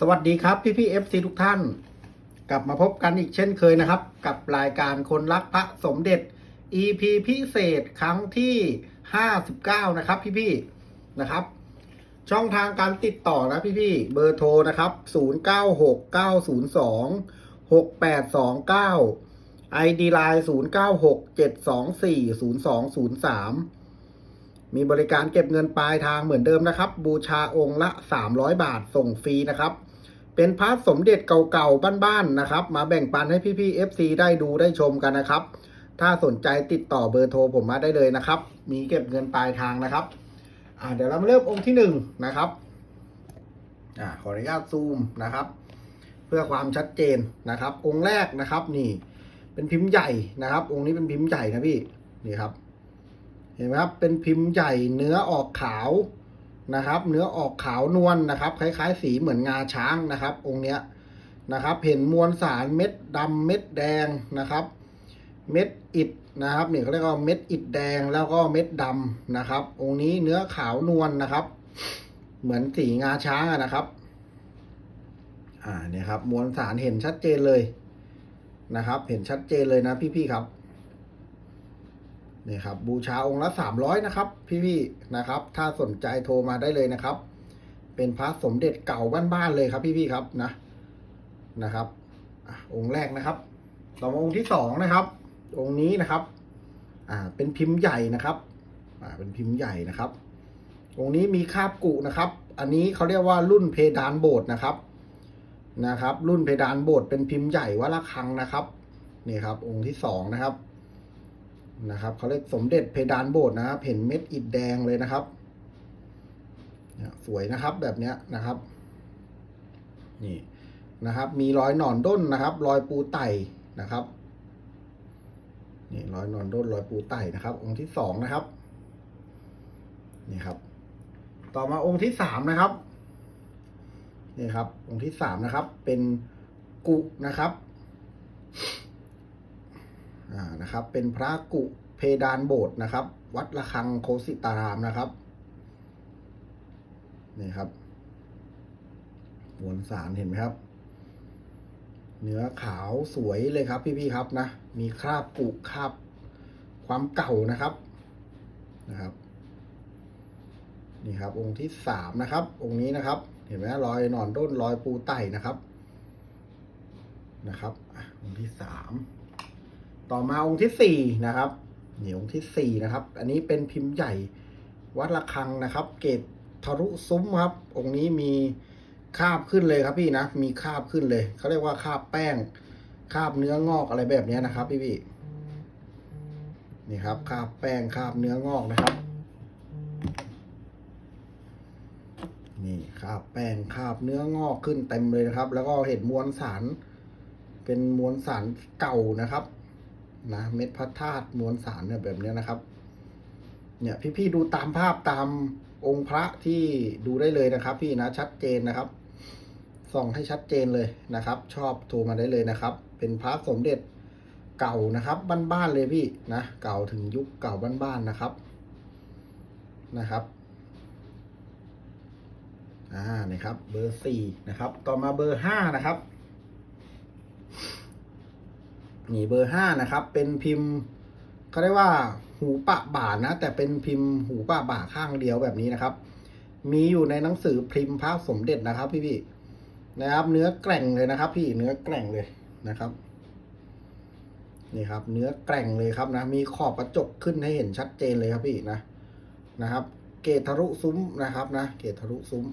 สวัสดีครับพี่พี่เอฟซีทุกท่าน กลับมาพบกันอีกเช่นเคยนะครับ กับรายการคนรักพระสมเด็จ EP พิเศษครั้งที่ 59 นะครับพี่พี่นะครับ ช่องทางการติดต่อนะพี่พี่เบอร์โทรนะครับ 0969026829 ID Line 0967240203 มีบริการเก็บเงินปลายทางเหมือนเดิมนะครับ บูชาองค์ละ 300 บาทส่งฟรีนะครับ เป็นพาระสมเด็จเก่าๆ บ้านๆ นะครับ มาแบ่งปันให้พี่ๆ FC ได้ดูได้ชมกันนะครับ ถ้าสนใจติดต่อเบอร์โทรผมมาได้เลยนะครับ มีเก็บเงินปลายทางนะครับอ่าเดี๋ยวเรามาเริ่มองค์ที่หนึ่งนะครับอ่าขออนุญาตซูมนะครับ เพื่อความชัดเจนนะครับ องค์แรกนะครับนี่ เป็นพิมพ์ใหญ่นะครับ องค์นี้เป็นพิมพ์ใหญ่นะพี่นี่ครับ เห็นไหมครับเป็นพิมพ์ใหญ่เนื้อออกขาว นะครับ เนื้อออกขาวนวลนะครับ คล้ายๆ สีเหมือนงาช้างนะครับ องค์เนี้ยนะครับ เห็นมวลสารเม็ดดำเม็ดแดงนะครับ เม็ดอิฐนะครับนี่เขาเรียกว่าเม็ดอิฐแดงแล้วก็เม็ดดำนะครับ องค์นี้เนื้อขาวนวลนะครับ เหมือนสีงาช้างนะครับอ่าเนี่ยครับ มวลสารเห็นชัดเจนเลยนะครับ เห็นชัดเจนเลยนะพี่ๆครับ นี่ครับบูชาองค์ละสามร้อยนะครับ พี่ๆนะครับ ถ้าสนใจโทรมาได้เลยนะครับ เป็นพระสมเด็จเก่าบ้านๆเลยครับ พี่ๆครับนะนะครับองค์แรกนะครับ ต่อมาองค์ที่สองนะครับ องค์นี้นะครับอ่าเป็นพิมพ์ใหญ่นะครับอ่าเป็นพิมพ์ใหญ่นะครับ องค์นี้มีคาบกุนะครับ อันนี้เขาเรียกว่ารุ่นเพดานโบสถ์นะครับนะครับ รุ่นเพดานโบสถ์เป็นพิมพ์ใหญ่วัดละคังนะครับนี่ครับ องค์ที่สองนะครับ นะครับเขาเรียกสมเด็จเพดานโบสถ์นะครับ เห็นเม็ดอิฐแดงเลยนะครับเนี่ยสวยนะครับแบบนี้นะครับ นี่นะครับ มีรอยหนอนด้นนะครับ รอยปูไต่นะครับนี่รอยหนอนด้นรอยปูไต่นะครับ องค์ที่สองนะครับนี่ครับ ต่อมาองค์ที่สามนะครับนี่ครับ องค์ที่สามนะครับ เป็นกุนะครับ นะครับ เป็นพระกุเพดานโบสถ์นะครับ วัดระฆังโคสิตารามนะครับ นี่ครับมวลสารเห็นไหมครับ เนื้อขาวสวยเลยครับ พี่ๆครับนะ มีคราบกุคราบความเก่านะครับนะครับ นี่ครับ องค์ที่สามนะครับ องค์นี้นะครับ เห็นไหมรอยหนอนด้นรอยปูไต่นะครับนะครับอะองค์ที่สาม ต่อมาองค์ที่สี่นะครับนี่องค์ที่สี่นะครับ อันนี้เป็นพิมพ์ใหญ่วัดระฆังนะครับ เกตทะลุซุ้มครับ องค์นี้มีคาบขึ้นเลยครับพี่นะ มีคาบขึ้นเลยเขาเรียกว่าคาบแป้ง คาบเนื้องอกอะไรแบบนี้นะครับ พี่พี่นี่ครับคาบแป้งคาบเนื้องอกนะครับ นี่คาบแป้งคาบเนื้องอกขึ้นเต็มเลยนะครับ แล้วก็เห็นมวลสาร เป็นมวลสารเก่านะครับ นะเม็ดพระธาตุมวลสารเนี่ยแบบนี้นะครับ เนี่ยพี่ๆดูตามภาพตามองค์พระที่ดูได้เลยนะครับ พี่นะชัดเจนนะครับส่องให้ชัดเจนเลยนะครับ ชอบโทรมาได้เลยนะครับ เป็นพระสมเด็จเก่านะครับ บ้านๆเลยพี่นะเก่าถึงยุคเก่าบ้านๆนะครับนะครับอ่านี่ครับ เบอร์สี่นะครับ ต่อมาเบอร์ห้านะครับ นี่เบอร์ห้านะครับ เป็นพิมพ์เขาเรียกว่าหูปะบ่านะ แต่เป็นพิมพ์หูปะบ่าข้างเดียวแบบนี้นะครับ มีอยู่ในหนังสือพิมพ์พระสมเด็จนะครับ พี่พี่ๆนะครับ เนื้อแกร่งเลยนะครับ พี่เนื้อแกร่งเลยนะครับนี่ครับ เนื้อแกร่งเลยครับนะ มีขอบกระจกขึ้นให้เห็นชัดเจนเลยครับพี่นะนะครับ เกตทะลุซุ้มนะครับนะ เกตทะลุซุ้ม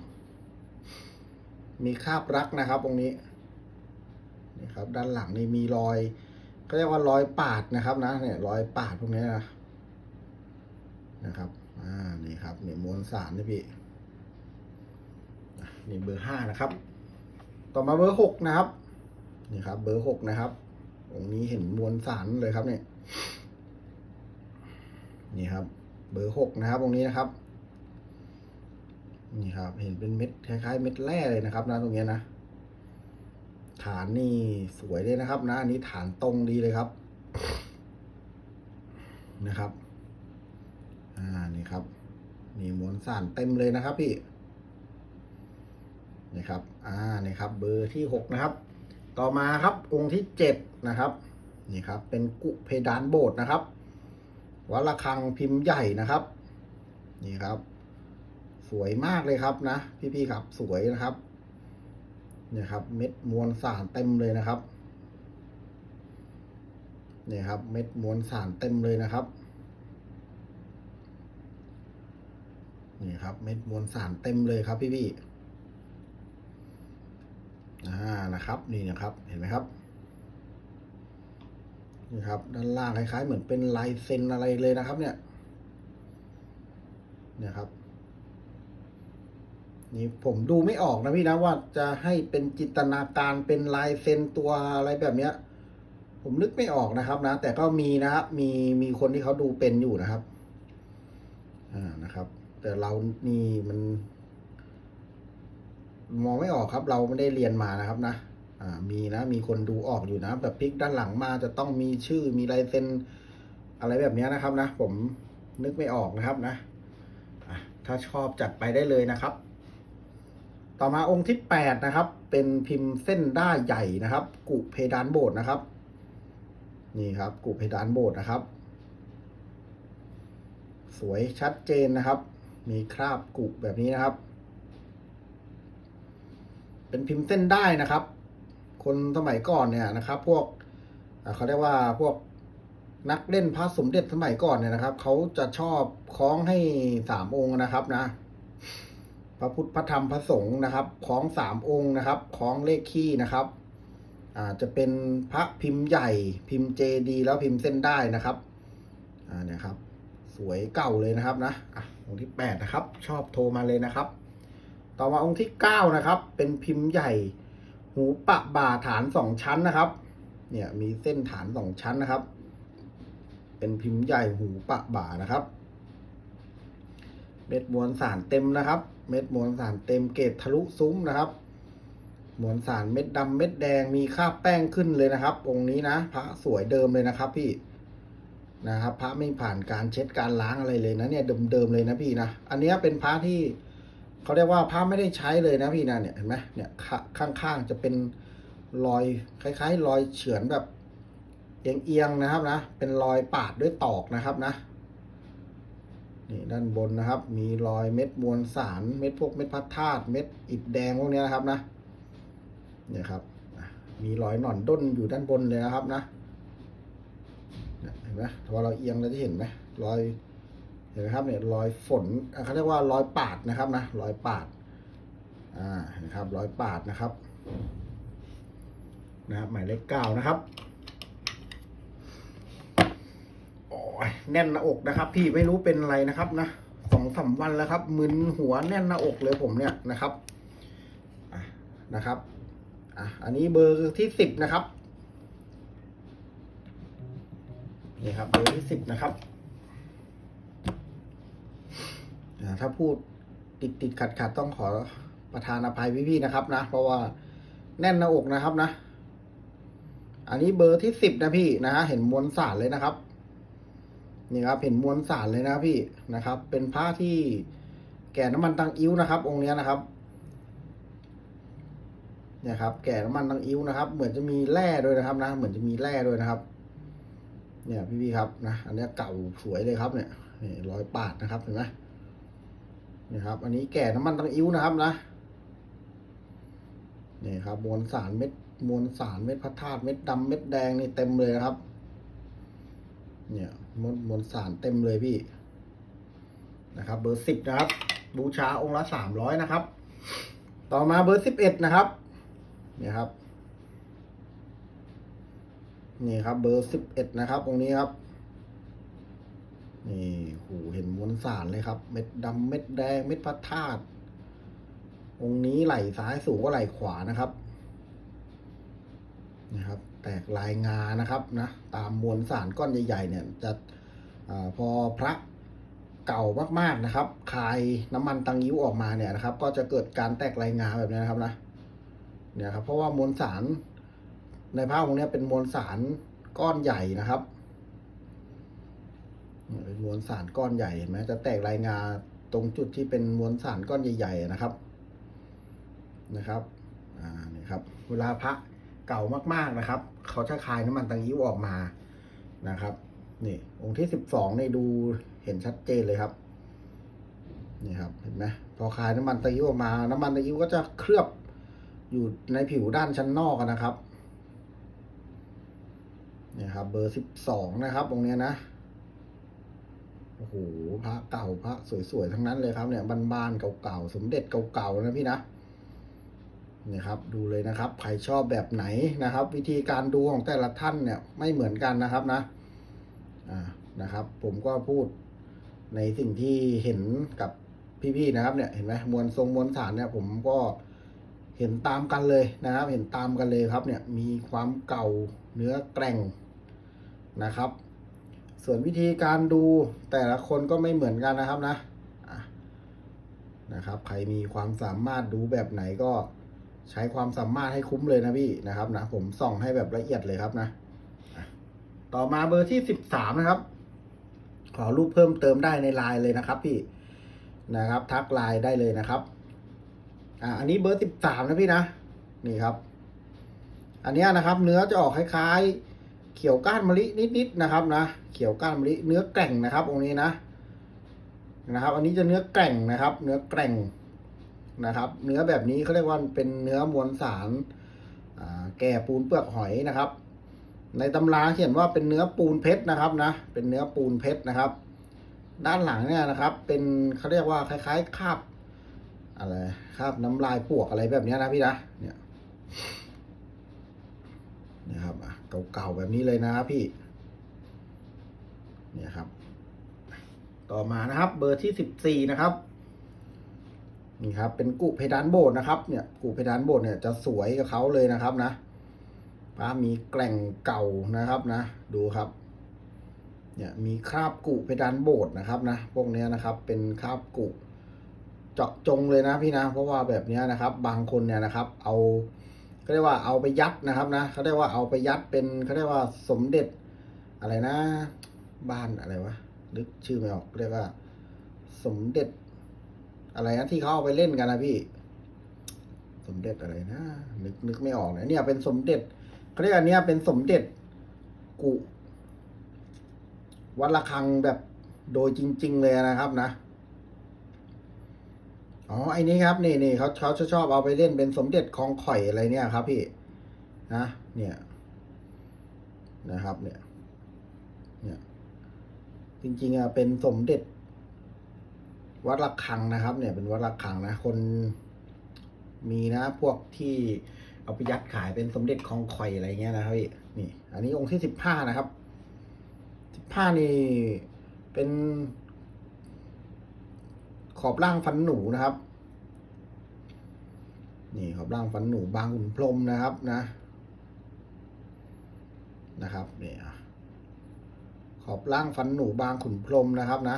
มีคาบรักนะครับ ตรงนี้นี่ครับ ด้านหลังนี่มีรอย เขาเรียกว่ารอยปาดนะครับนะเนี่ยรอยปาดพวกนี้นะนะครับอ่านี่ครับเนี่ยมวลสารนี่พี่นี่เบอร์ห้านะครับ ต่อมาเบอร์หกนะครับนี่ครับ เบอร์หกนะครับตรงนี้เห็นมวลสารเลยครับเนี่ยนี่ครับ เบอร์หกนะครับตรงนี้นะครับ นี่ครับ เห็นเป็นเม็ดคล้ายๆ เม็ดแร่เลยนะครับนะตรงนี้นะ ฐานนี่สวยเลยนะครับ นะอันนี้ฐานตรงดีเลยครับ นะครับ อ่านี่ครับนี่มวลสารเต็มเลยนะครับพี่นี่ครับ อ่านี่ครับ เบอร์ที่หกนะครับ ต่อมาครับองค์ที่เจ็ดนะครับนี่ครับ เป็นกุเพดานโบสถ์นะครับวัดระฆังพิมพ์ใหญ่นะครับ นี่ครับ สวยมากเลยครับนะ พี่ๆครับ สวยนะครับ เนี่ยครับ เม็ดมวลสารเต็มเลยนะครับเนี่ยครับ เม็ดมวลสารเต็มเลยนะครับนี่ครับ เม็ดมวลสารเต็มเลยครับพี่พี่ๆอ่านะครับ นี่นะครับเห็นไหมครับนี่ครับ ด้านล่างคล้ายๆ เหมือนเป็นลายเซ็นอะไรเลยนะครับ เนี่ย เนี่ยครับ นี่ผมดูไม่ออกนะพี่นะว่าจะให้เป็นจินตนาการเป็นลายเซ็นตัวอะไรแบบเนี้ย ผมนึกไม่ออกนะครับนะ แต่ก็มีนะครับมีมีคนที่เขาดูเป็นอยู่นะครับ อ่านะครับ แต่เรานี่มัน มองไม่ออกครับ เราไม่ได้เรียนมานะครับนะอ่า มีนะมีคนดูออกอยู่นะแบบพลิกด้านหลังมาจะต้องมีชื่อมีลายเซ็นอะไรแบบนี้นะครับนะ ผมนึกไม่ออกนะครับนะถ้าชอบจัดไปได้เลยนะครับ ต่อมาองค์ที่แปดนะครับ เป็นพิมพ์เส้นด้าใหญ่นะครับ กุเพดานโบสถ์นะครับ นี่ครับ กุเพดานโบสถ์นะครับ สวยชัดเจนนะครับ มีคราบกุแบบนี้นะครับ เป็นพิมพ์เส้นได้นะครับ คนสมัยก่อนเนี่ยนะครับ พวกเขาเรียกว่าพวกนักเล่นพระสมเด็จสมัยก่อนเนี่ยนะครับเขาจะชอบคล้องให้สามองค์นะครับนะ พระพุทธพระธรรมพระสงฆ์นะครับคล้องสามองค์นะครับคล้องเลขขี้นะครับอ่าจะเป็นพระพิมพ์ใหญ่พิมพ์เจดี แล้วพิมพ์เส้นได้นะครับอ่าเนี่ยครับ สวยเก่าเลยนะครับนะอะองค์ที่แปดนะครับ ชอบโทรมาเลยนะครับ ต่อมาองค์ที่เก้านะครับ เป็นพิมพ์ใหญ่ หูปะบ่าฐานสองชั้นนะครับ เนี่ยมีเส้นฐานสองชั้นนะครับ เป็นพิมพ์ใหญ่หูปะบ่านะครับเม็ดมวลสารเต็มนะครับ เม็ดมวลสารเต็มเกรดทะลุซุ้มนะครับ มวลสารเม็ดดำเม็ดแดงมีคราแป้งขึ้นเลยนะครับ องค์นี้นะ พระสวยเดิมเลยนะครับ พี่นะครับพระไม่ผ่านการเช็ดการล้างอะไรเลยนะเนี่ยเดิมๆเลยนะพี่นะอันเนี้ยเป็นพระที่เขาเรียกว่าพระไม่ได้ใช้เลยนะพี่นะเนี่ยเห็นไหมเนี่ยข้างๆจะเป็นรอยคล้าย ๆ รอยเฉือนแบบเอียงๆนะครับนะ เป็นรอยปาดด้วยตอกนะครับนะ นี่ด้านบนนะครับ มีรอยเม็ดมวลสารเม็ดพวกเม็ดพัดธาตุเม็ดอิฐแดงพวกนี้นะครับนะเนี่ยครับมีรอยหนอนด้นอยู่ด้านบนเลยนะครับนะเห็นไหมพอเราเอียงเราจะเห็นไหมรอยเห็นไหมครับเนี่ยรอยฝนเขาเรียกว่ารอยปาดนะครับนะรอยปาดอ่านะครับรอยปาดนะครับนะครับหมายเลขเก้านะครับ โอ้ยแน่นหน้าอกนะครับ พี่ไม่รู้เป็นอะไรนะครับนะสองสามวันแล้วครับมึนหัวแน่นหน้าอกเลยผมเนี่ยนะครับอะนะครับอะอันนี้เบอร์ที่สิบนะครับนี่ครับเบอร์ที่สิบนะครับอ่าถ้าพูดติดติดขัดขัดต้องขอประธานอภัยพี่ๆนะครับ นะ เพราะว่าแน่นหน้าอกนะครับนะ อันนี้เบอร์ที่สิบนะพี่นะฮะเห็นมวลสารเลยนะครับ นี่ครับเห็นมวลสารเลยนะพี่นะครับ เป็นผ้าที่แก่น้ำมันตังอิ้วนะครับ องค์นี้นะครับเนี่ยครับ แก่น้ำมันตังอิ้วนะครับ เหมือนจะมีแร่ด้วยนะครับนะ เหมือนจะมีแร่ด้วยนะครับ เนี่ยพี่ๆครับนะอันนี้เก่าสวยเลยครับเนี่ยนี่รอยปาดนะครับเห็นไหมนี่ครับ อันนี้แก่น้ำมันตังอิ้วนะครับนะนี่ครับมวลสารเม็ดมวลสารเม็ดพระธาตุเม็ดดำเม็ดแดงนี่เต็มเลยนะครับ เนี่ยมวลมวลสารเต็มเลยพี่ นะครับ เบอร์สิบนะครับ บูชาองค์ละสามร้อยนะครับ ต่อมาเบอร์สิบเอ็ดนะครับ เนี่ยครับ นี่ครับ เบอร์สิบเอ็ดนะครับองค์นี้ครับ นี่โหเห็นมวลสารเลยครับ เม็ดดำเม็ดแดงเม็ดพระธาตุองค์นี้ไหล่ซ้ายสูงกว่าไหล่ขวานะครับ นะครับ แตกลายงานะครับนะตามมวลสารก้อนใหญ่ๆเนี่ยจะอพอพระเก่ามากๆนะครับ คายน้ำมันตังยิ้วออกมาเนี่ยนะครับ ก็จะเกิดการแตกลายงาแบบนี้นะครับนะเนี่ยครับเพราะว่ามวลสารในภาพของนี้เป็นมวลสารก้อนใหญ่นะครับเนี่ยเป็นมวลสารก้อนใหญ่เห็นไหมจะแตกลายงาตรงจุดที่เป็นมวลสารก้อนใหญ่ ๆ นะครับนะครับอ่านี่ครับ เวลาพระเก่ามากๆนะครับ เขาจะคายน้ำมันตังยิ้วออกมานะครับนี่องค์ที่สิบสองในดูเห็นชัดเจนเลยครับนี่ครับเห็นไหมพอคายน้ำมันตังยิ้วออกมา น้ำมันตังยิ้วก็จะเคลือบอยู่ในผิวด้านชั้นนอกนะครับนี่ครับ เบอร์สิบสองนะครับตรงเนี้ยนะโอ้โหพระเก่าพระสวยๆทั้งนั้นเลยครับเนี่ยบานๆเก่าๆสมเด็จเก่าๆนะพี่นะ นี่ครับดูเลยนะครับใครชอบแบบไหนนะครับ วิธีการดูของแต่ละท่านเนี่ยไม่เหมือนกันนะครับนะอ่านะครับ ผมก็พูดในสิ่งที่เห็นกับพี่ๆนะครับเนี่ยเห็นไหมมวลทรงมวลสารเนี่ย ผมก็เห็นตามกันเลยนะครับ เห็นตามกันเลยครับเนี่ยมีความเก่าเนื้อแกร่งนะครับ ส่วนวิธีการดูแต่ละคนก็ไม่เหมือนกันนะครับนะอะนะครับ ใครมีความสามารถดูแบบไหนก็ ใช้ความสามารถให้คุ้มเลยนะพี่นะครับนะผมส่องให้แบบละเอียดเลยครับนะ ต่อมาเบอร์ที่สิบสามนะครับ ขอรูปเพิ่มเติมได้ในไลน์เลยนะครับ พี่นะครับ ทักไลน์ได้เลยนะครับ อะอันนี้เบอร์สิบสามนะพี่นะนี่ครับ อันนี้นะครับ เนื้อจะออกคล้ายๆ เขียวก้านมะลินิดๆนะครับนะเขียวก้านมะลิเนื้อแกร่งนะครับองค์นี้นะนะครับ อันนี้จะเนื้อแกร่งนะครับ เนื้อแกร่ง นะครับ เนื้อแบบนี้เขาเรียกว่าเป็นเนื้อมวลสารแก่ปูนเปลือกหอยนะครับ ในตำราเขียนว่าเป็นเนื้อปูนเพชรนะครับนะ เป็นเนื้อปูนเพชรนะครับ ด้านหลังเนี่ยนะครับ เป็นเขาเรียกว่าคล้ายๆคาบอะไรคาบน้ำลายปวกอะไรแบบนี้นะพี่นะเนี่ยนะครับเก่าๆแบบนี้เลยนะครับพี่เนี่ยครับ ต่อมานะครับ เบอร์ที่สิบสี่นะครับ นี่ครับ เป็นกุเพดานโบสถ์นะครับ เนี่ยกุเพดานโบสถ์เนี่ยจะสวยกับเขาเลยนะครับนะพระมีแกล่งเก่านะครับนะ ดูครับ เนี่ยมีคราบกุเพดานโบสถ์นะครับนะ พวกเนี้ยนะครับ เป็นคราบกุเจาะจงเลยนะพี่นะ เพราะว่าแบบเนี้ยนะครับ บางคนเนี่ยนะครับ เอาเขาเรียกว่าเอาไปยัดนะครับนะเขาเรียกว่าเอาไปยัดเป็นเขาเรียกว่าสมเด็จอะไรนะ บ้านอะไรวะนึกชื่อไม่ออกเรียกว่า สมเด็จ อะไรนะที่เขาเอาไปเล่นกันนะพี่ สมเด็จอะไรนะนึกนึกไม่ออกนะเนี่ยเป็นสมเด็จเขาเรียกอันเนี้ยเป็นสมเด็จกุวัดระฆังแบบโดยจริง ๆ เลยนะครับนะอ๋อไอ้นี้ครับนี่นี่เขาเขาชอบเอาไปเล่นเป็นสมเด็จของข่อยอะไรเนี่ยครับ พี่นะเนี่ยนะครับ เนี่ย เนี่ย จริงๆอะเป็นสมเด็จ วัดระฆังนะครับ เนี่ยเป็นวัดระฆังนะ คนมีนะ พวกที่เอาไปยัดขายเป็นสมเด็จของข่อยอะไรเงี้ยนะครับพี่นี่ อันนี้องค์ที่สิบห้านะครับสิบห้านี่เป็น ขอบล่างฟันหนูนะครับ นี่ขอบล่างฟันหนูบางขุนพรมนะครับนะ นะครับนี่อะขอบล่างฟันหนูบางขุนพรมนะครับนะ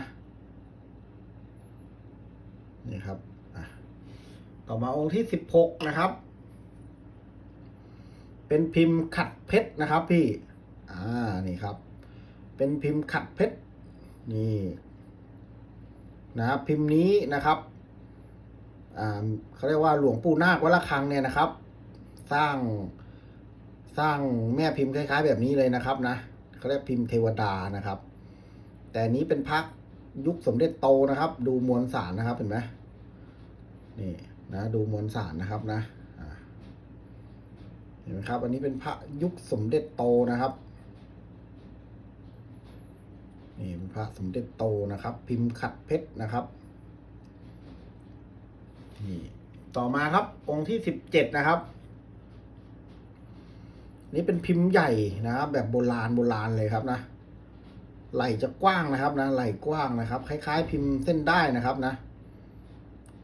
นี่ครับต่อมาองค์ที่สิบหกนะครับ เป็นพิมพ์ขัดเพชรนะครับ พี่ อ่า นี่ครับ เป็นพิมพ์ขัดเพชร นี่ นะครับ พิมพ์นี้นะครับ อ่าเขาเรียกว่าหลวงปู่นาควัดระฆังเนี่ยนะครับ สร้าง สร้างแม่พิมพ์คล้าย ๆ แบบนี้เลยนะครับนะเขาเรียกพิมพ์เทวดานะครับ แต่นี้เป็นพัก ยุคสมเด็จโตนะครับ ดูมวลสารนะครับเห็นไหมนี่นะ ดูมวลสารนะครับนะเห็นไหมครับ อันนี้เป็นพระยุคสมเด็จโตนะครับนี่เป็นพระสมเด็จโตนะครับ พิมพ์ขัดเพชรนะครับนี่ต่อมาครับองค์ที่สิบเจ็ดนะครับ นี่เป็นพิมพ์ใหญ่นะครับ แบบโบราณโบราณเลยครับนะ ไหลจะกว้างนะครับนะไหลกว้างนะครับ คล้าย ๆ พิมพ์เส้นได้นะครับนะ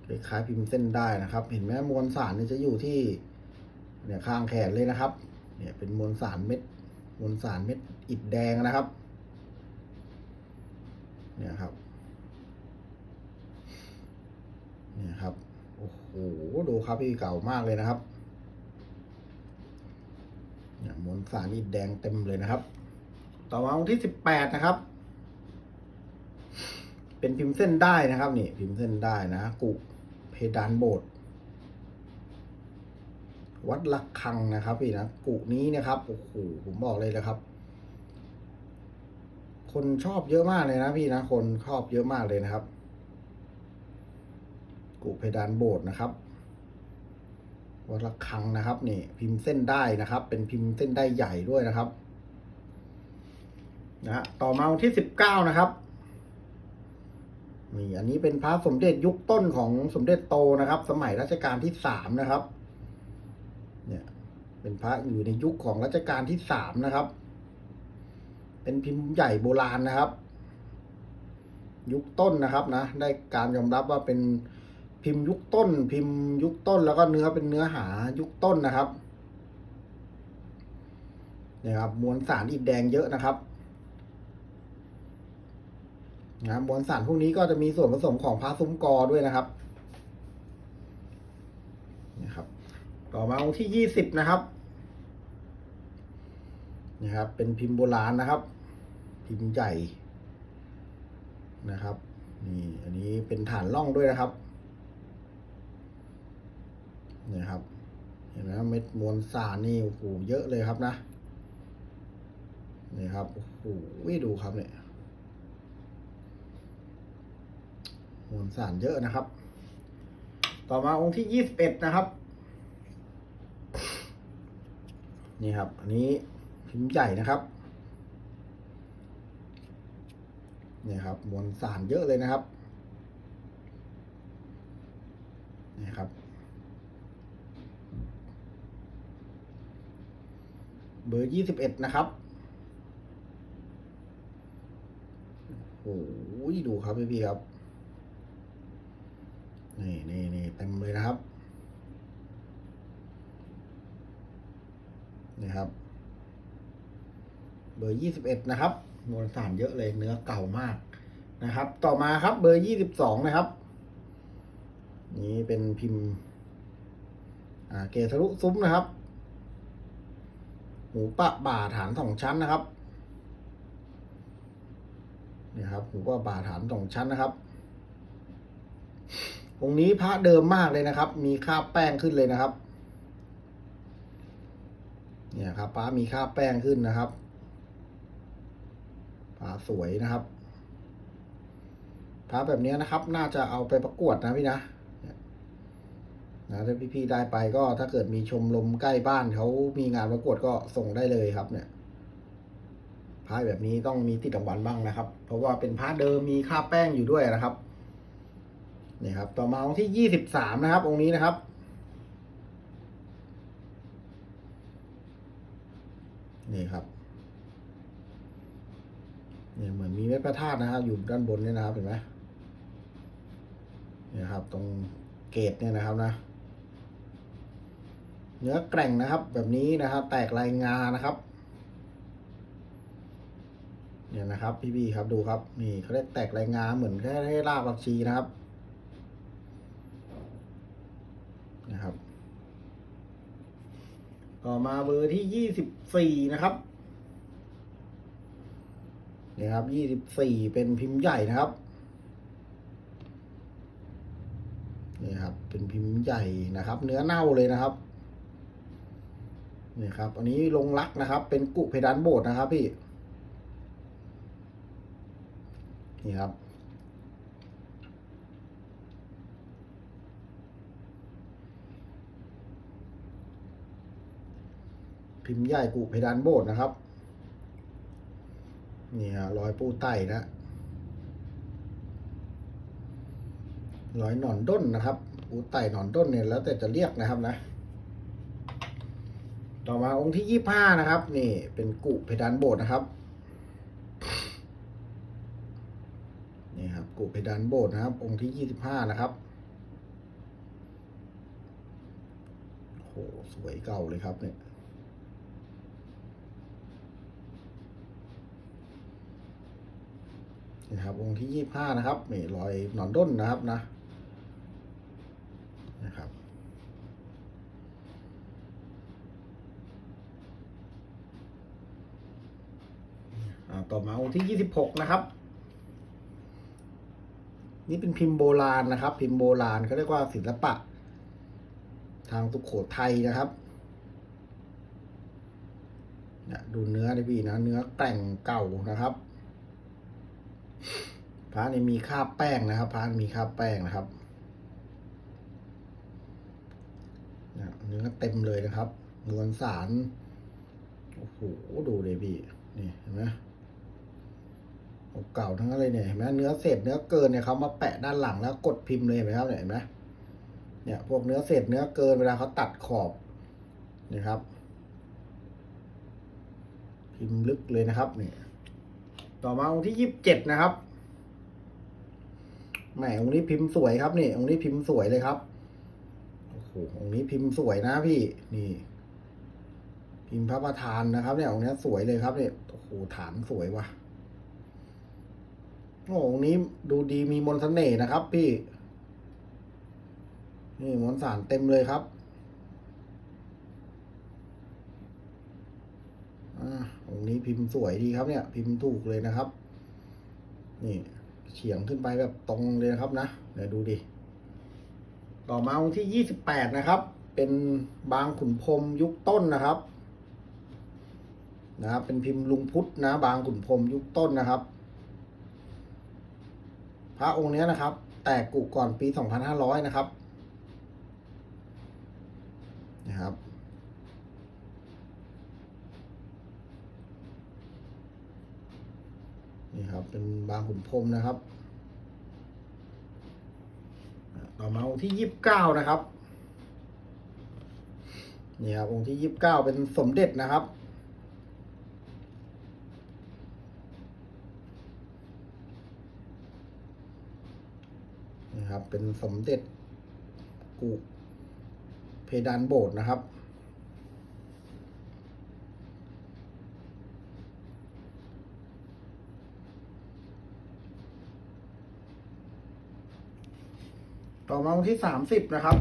คล้ายๆพิมพ์เส้นได้นะครับ เห็นไหมมวลสารนี่จะอยู่ที่เนี่ยข้างแขนเลยนะครับ เนี่ยเป็นมวลสารเม็ดมวลสารเม็ดอิฐแดงนะครับ เนี่ยครับ เนี่ยครับโอ้โหดูครับพี่เก่ามากเลยนะครับ เนี่ยมวลสารอิฐแดงเต็มเลยนะครับ ต่อมาองค์ที่สิบแปดนะครับ เป็นพิมพ์เส้นได้นะครับนี่พิมพ์เส้นได้นะกุเพดานโบสถ์วัดละคังนะครับพี่นะกุนี้นะครับโอ้โหผมบอกเลยนะครับ คนชอบเยอะมากเลยนะพี่นะ คนชอบเยอะมากเลยนะครับ กุเพดานโบสถ์นะครับวัดละคังนะครับนี่ พิมพ์เส้นได้นะครับ เป็นพิมพ์เส้นได้ใหญ่ด้วยนะครับ นะฮะต่อมาวันที่สิบเก้านะครับนี่อันนี้เป็นพระสมเด็จยุคต้นของสมเด็จโตนะครับ สมัยรัชกาลที่สามนะครับ เนี่ย เป็นพระอยู่ในยุคของรัชกาลที่สามนะครับ เป็นพิมพ์ใหญ่โบราณนะครับ ยุคต้นนะครับนะ ได้การยอมรับว่าเป็นพิมพ์ยุคต้น พิมพ์ยุคต้นแล้วก็เนื้อเป็นเนื้อหายุคต้นนะครับเนี่ยครับมวลสารอิฐแดงเยอะนะครับ นะมวลสารพวกนี้ก็จะมีส่วนผสมของพาซุ้มกอด้วยนะครับนี่ครับ ต่อมาองค์ที่ยี่สิบนะครับนี่ครับ เป็นพิมพ์โบราณนะครับ พิมพ์ใหญ่นะครับนี่อันนี้เป็นฐานล่องด้วยนะครับนี่ครับเห็นไหมเม็ดมวลสารนี่โอ้โหเยอะเลยครับนะนี่ครับโอ้โหดูครับเนี่ย มวลสารเยอะนะครับ ต่อมาองค์ที่ยี่สิบเอ็ดนะครับ นี่ครับ อันนี้พิมพ์ใหญ่นะครับนี่ครับ มวลสารเยอะเลยนะครับนี่ครับ เบอร์ยี่สิบเอ็ดนะครับโอ้โหดูครับพี่พี่ครับ นี่นี่นี่เต็มเลยนะครับ นี่ครับ เบอร์ยี่สิบเอ็ดนะครับ มวลสารเยอะเลยเนื้อเก่ามากนะครับ ต่อมาครับ เบอร์ยี่สิบสองนะครับ นี่เป็นพิมพ์ อ่า เกทะลุซุ้มนะครับ หูปะบ่าฐานสองชั้นนะครับนี่ครับหูปะบ่าฐานสองชั้นนะครับ องค์นี้พระเดิมมากเลยนะครับ มีคราแป้งขึ้นเลยนะครับ เนี่ยครับป้ามีคราแป้งขึ้นนะครับป้าสวยนะครับพระแบบนี้นะครับ น่าจะเอาไปประกวดนะพี่นะนะถ้าพี่ๆได้ไปก็ถ้าเกิดมีชมรมใกล้บ้านเขามีงานประกวดก็ส่งได้เลยครับ เนี่ยพระแบบนี้ต้องมีติดรางวัลบ้างนะครับ เพราะว่าเป็นพระเดิมมีคราแป้งอยู่ด้วยนะครับ นี่ครับ ต่อมาองค์ที่ยี่สิบสามนะครับ องค์นี้นะครับ นี่ครับเนี่ยเหมือนมีเม็ดพระธาตุนะครับ อยู่ด้านบนเนี่ยนะครับเห็นไหมเนี่ยครับ ตรงเกตเนี่ยนะครับนะ เนื้อแกร่งนะครับ แบบนี้นะครับ แตกลายงานะครับ เนี่ยนะครับ พี่บีครับดูครับ นี่เขาเรียกแตกลายงาเหมือนแค่ให้รากผักชีนะครับ ต่อมาเบอร์ที่ยี่สิบสี่นะครับนี่ครับยี่สิบสี่เป็นพิมพ์ใหญ่นะครับนี่ครับ เป็นพิมพ์ใหญ่นะครับ เนื้อเน่าเลยนะครับนี่ครับ อันนี้ลงรักนะครับ เป็นกุเพดานโบสถ์นะครับพี่ นี่ครับ พิมพ์ใหญ่กุเพดานโบสถ์นะครับนี่ฮะรอยปูไต่นะรอยหนอนด้นนะครับ ปูไต่หนอนด้นเนี่ยแล้วแต่จะเรียกนะครับนะ ต่อมาองค์ที่ยี่ห้านะครับ นี่เป็นกุเพดานโบสถ์นะครับนี่ครับกุเพดานโบสถ์นะครับ องค์ที่ยี่สิบห้านะครับโหสวยเก่าเลยครับเนี่ย นะครับองค์ที่ยี่ห้านะครับนี่รอยหนอนด้นนะครับนะนะครับต่อมาองค์ที่ยี่สิบหกนะครับ นี่เป็นพิมพ์โบราณนะครับ พิมพ์โบราณเขาเรียกว่าศิลปะ ทางสุโขทัยนะครับนี่ดูเนื้อดิพี่นะ เนื้อแต่งเก่านะครับ พระนี่มีคราบแป้งนะครับพระนี่มีคราบแป้งนะครับเนี่ยเนื้อเต็มเลยนะครับ มวลสาร โอ้โห ดูเลยพี่ นี่เห็นไหมเก่าทั้งนั้นเลยเนี่ยเห็นไหมเนื้อเศษเนื้อเกินเนี่ยเขามาแปะด้านหลังแล้วกดพิมพ์เลยเห็นไหมครับเห็นไหมเนี่ยพวกเนื้อเศษเนื้อเกินเวลาเขาตัดขอบนี่ครับ พิมพ์ลึกเลยนะครับนี่ต่อมาองค์ที่ยี่สิบเจ็ดนะครับ แหมองค์นี้พิมพ์สวยครับนี่องค์นี้พิมพ์สวยเลยครับโอ้โหองค์นี้พิมพ์สวยนะพี่นี่ พิมพ์พระประธานนะครับ เนี่ยองค์นี้สวยเลยครับเนี่ยโอ้โหฐานสวยว่ะโอ้องค์นี้ดูดีมีมนต์เสน่ห์นะครับ พี่ นี่มวลสารเต็มเลยครับอ่าองค์นี้พิมพ์สวยดีครับเนี่ย พิมพ์ถูกเลยนะครับ นี่ เฉียงขึ้นไปแบบตรงเลยครับนะเดี๋ยวดูดิ ต่อมาองค์ที่ยี่สิบแปดนะครับ เป็นบางขุนพรมยุคต้นนะครับนะครับเป็นพิมพ์ลุงพุทธนะ บางขุนพรมยุคต้นนะครับ พระองค์เนี้ยนะครับ แตกกุก่อนปีสองพันห้าร้อยนะครับนะครับ นี่ครับ เป็นบางขุนพรมนะครับ ต่อมาองค์ที่ยี่สิบเก้านะครับนี่ครับองค์ที่ยี่สิบเก้าเป็นสมเด็จนะครับนี่ครับ เป็นสมเด็จกุเพดานโบสถ์นะครับ ต่อมาองค์ที่สามสิบนะครับ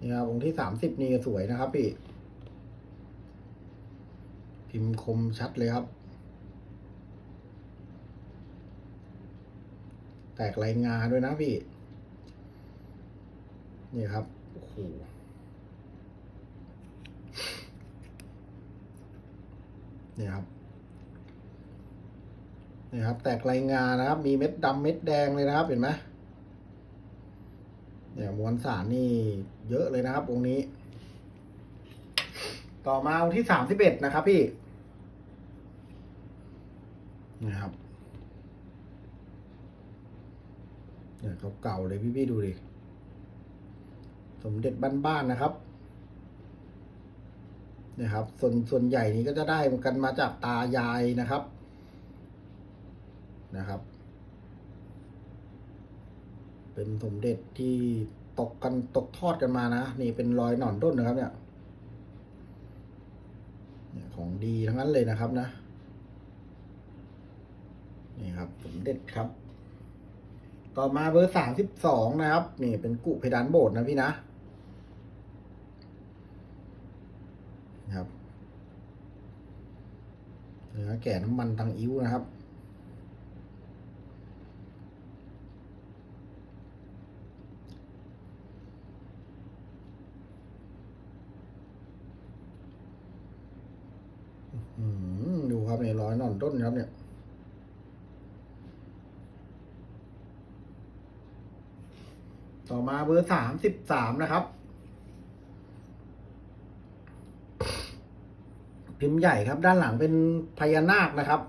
นี่ครับองค์ที่สามสิบนี่สวยนะครับพี่ พิมพ์คมชัดเลยครับ แตกลายงาด้วยนะพี่ นี่ครับ โอ้โหนี่ครับ นี่ครับ แตกลายงานะครับ มีเม็ดดำเม็ดแดงเลยนะครับ เห็นไหมเนี่ยมวลสารนี่เยอะเลยนะครับองค์นี้ ต่อมาองค์ที่สามสิบเอ็ดนะครับพี่นี่ครับเนี่ยเก่าๆเลยพี่ๆดูดิสมเด็จบ้านๆนะครับนี่ครับ ส่วนส่วนใหญ่นี้ก็จะได้กันมาจากตายายนะครับ นะครับ เป็นสมเด็จที่ตกกันตกทอดกันมานะ นี่เป็นรอยหนอนต้นนะครับเนี่ยเนี่ยของดีทั้งนั้นเลยนะครับนะ นี่ครับสมเด็จครับ ต่อมาเบอร์สามสิบสองนะครับ นี่เป็นกุเพดานโบสถ์นะพี่นะนะครับเนื้อแก่น้ำมันตังอิ้วนะครับ ดูครับเนี่ยร้อยนอนต้นครับเนี่ยต่อมาเบอร์สามสิบสามนะครับ พิมพ์ใหญ่ครับ ด้านหลังเป็นพญานาคนะครับ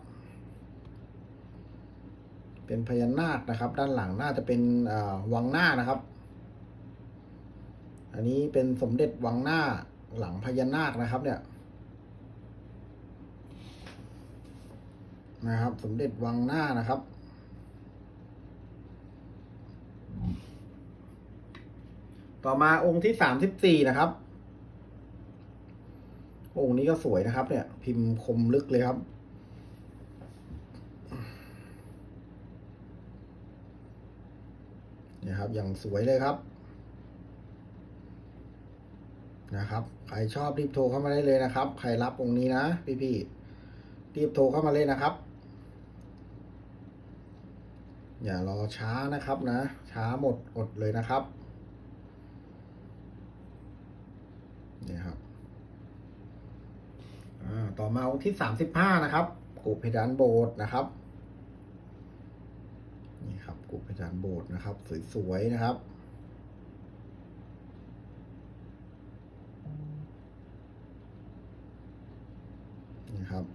เป็นพญานาคนะครับ ด้านหลังน่าจะเป็นวังหน้านะครับ อันนี้เป็นสมเด็จวังหน้าหลังพญานาคนะครับ เนี่ย นะครับ สมเด็จวังหน้านะครับ ต่อมาองค์ที่สามสิบสี่นะครับ องค์นี้ก็สวยนะครับ เนี่ย พิมพ์คมลึกเลยครับนี่ยครับ อย่างสวยเลยครับ นะครับ ใครชอบรีบโทรเข้ามาได้เลยนะครับ ใครรับองค์นี้นะพี่ๆรีบโทรเข้ามาเลยนะครับ อย่ารอช้านะครับนะ ช้าหมดอดเลยนะครับนี่ครับต่อมาองค์ที่สามสิบห้านะครับกูเพดานโบสนะครับนี่ครับกูเพดานโบสนะครับ สวยๆนะครับ นี่ครับ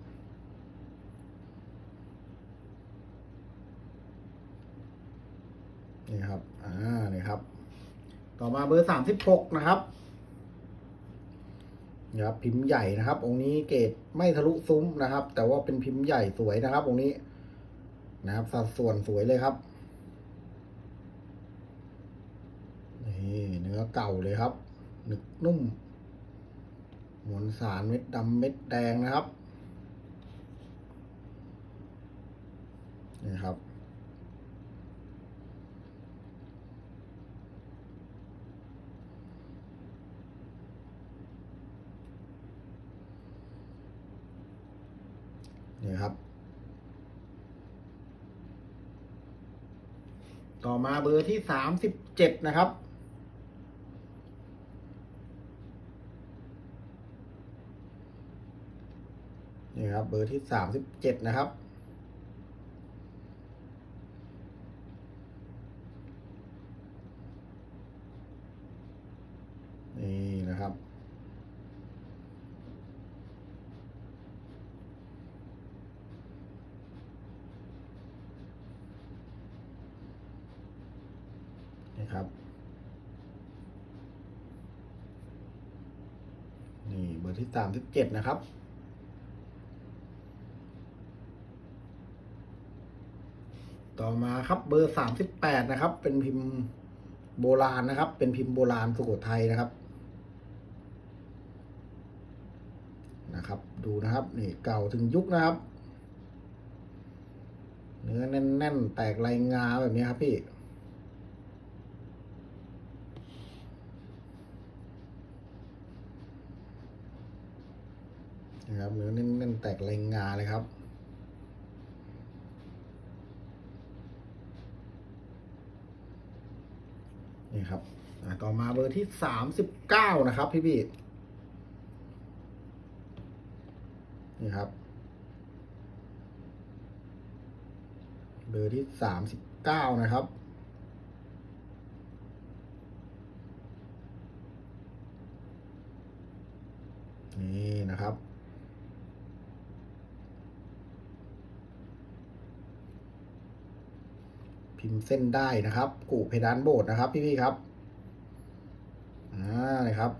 ครับ อ่านี่ครับ ต่อมาเบอร์สามสิบหกนะครับนี่ครับ พิมพ์ใหญ่นะครับ องค์นี้เกรดไม่ทะลุซุ้มนะครับ แต่ว่าเป็นพิมพ์ใหญ่สวยนะครับ องค์นี้นะครับ สัดส่วนสวยเลยครับนี่เนื้อเก่าเลยครับ หนึกนุ่มมวลสารเม็ดดำเม็ดแดงนะครับนี่ครับ นี่ครับ ต่อมาเบอร์ที่สามสิบเจ็ดนะครับ นี่ครับ เบอร์ที่สามสิบเจ็ดนะครับนี่นะครับ นี่ครับ นี่เบอร์ที่ สามสิบเจ็ดนะครับ ต่อมาครับเบอร์สามสิบแปดนะครับ เป็นพิมพ์โบราณนะครับ เป็นพิมพ์โบราณสุโขทัยนะครับ นะครับ ดูนะครับนี่เก่าถึงยุคนะครับ เนื้อแน่น ๆ แตกลายงาแบบนี้ครับพี่ นะครับเนื้อแน่นๆแตกลายงาเลยครับนี่ครับต่อมาเบอร์ที่สามสิบเก้านะครับ พี่พี่นี่ครับ เบอร์ที่สามสิบเก้านะครับนี่นะครับ พิมพ์เส้นได้นะครับกูเพดานโบสถ์นะครับพี่ๆครับอ่านี่ครับ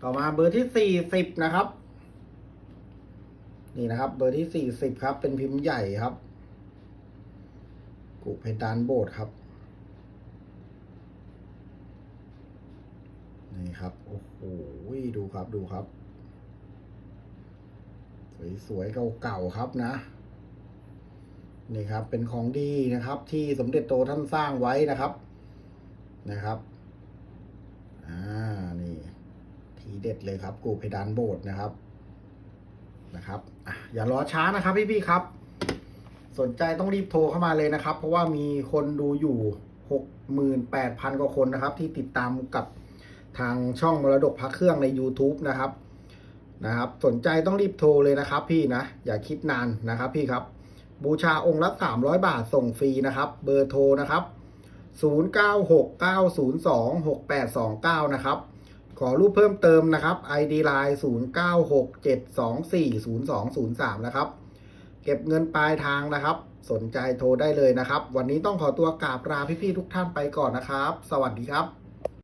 ต่อมาเบอร์ที่สี่สิบนะครับ นี่นะครับ เบอร์ที่สี่สิบครับ เป็นพิมพ์ใหญ่ครับกูเพดานโบสถ์ครับนี่ครับโอ้โหดูครับดูครับสวยๆเก่าๆครับนะ นี่ครับ เป็นของดีนะครับ ที่สมเด็จโตท่านสร้างไว้นะครับนะครับอ่านี่ทีเด็ดเลยครับ กูเพดานโบสนะครับนะครับอะอย่ารอช้านะครับพี่ๆครับ สนใจต้องรีบโทรเข้ามาเลยนะครับ เพราะว่ามีคนดูอยู่หกหมื่นแปดพันกว่าคนนะครับ ที่ติดตามกับทางช่องมรดกพักเครื่องใน YouTube นะครับนะครับ สนใจต้องรีบโทรเลยนะครับ พี่นะ อย่าคิดนานนะครับพี่ครับ บูชาองค์ละ 300 บาทส่งฟรีนะครับ เบอร์โทรนะครับ 0969026829 นะครับ ขอรูปเพิ่มเติมนะครับ ID Line 0967240203 นะครับ เก็บเงินปลายทางนะครับ สนใจโทรได้เลยนะครับ วันนี้ต้องขอตัวกราบลาพี่ๆทุกท่านไปก่อนนะครับ สวัสดีครับ